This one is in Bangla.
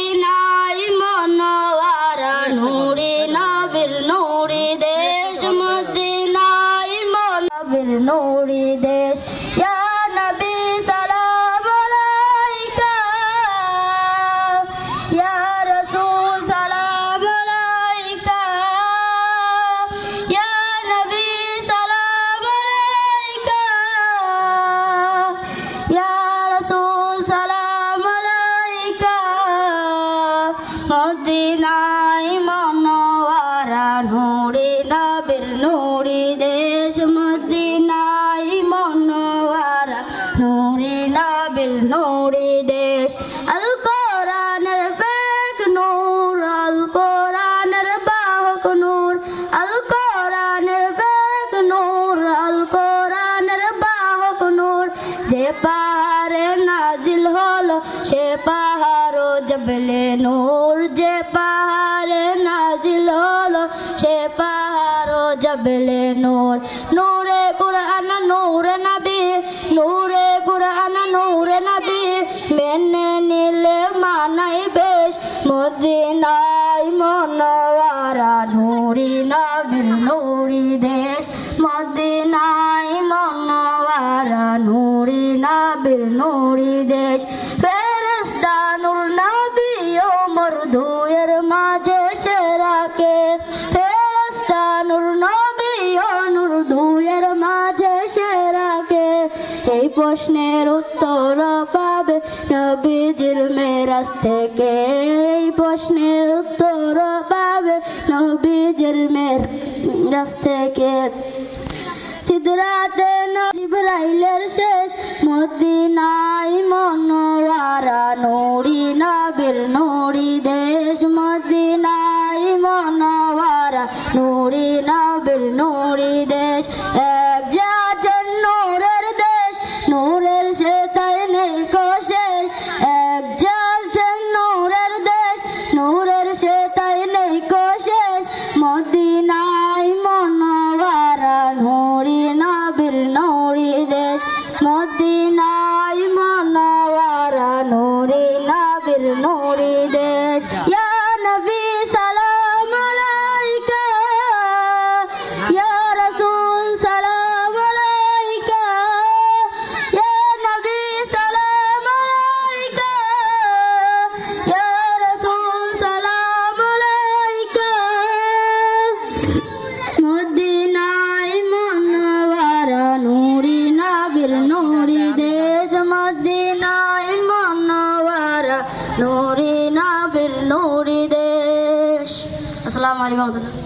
Krishna পাহাড়ে নাজিল হল সে পাহাড় জবলে নূর। যে পাহাড়ে নাজিল হল সে পাহাড় জবলে নূর। নূরে প্রশ্নের উত্তর পাবে নবীজির মেরাজ থেকে। এই প্রশ্নের উত্তর পাবে নবীজির মেরাজ থেকে। সিদরাতে ইব্রাহিলের শেষ মদিনাই মনোয়ারা, নুরি নাবির নুরি দেয় মদিনায় মনোয়ারা নুরি নবীর নুরি দেশ। মদিনায় মনোয়ারা নুরি নবীর নুরি দেশ। Assalamu.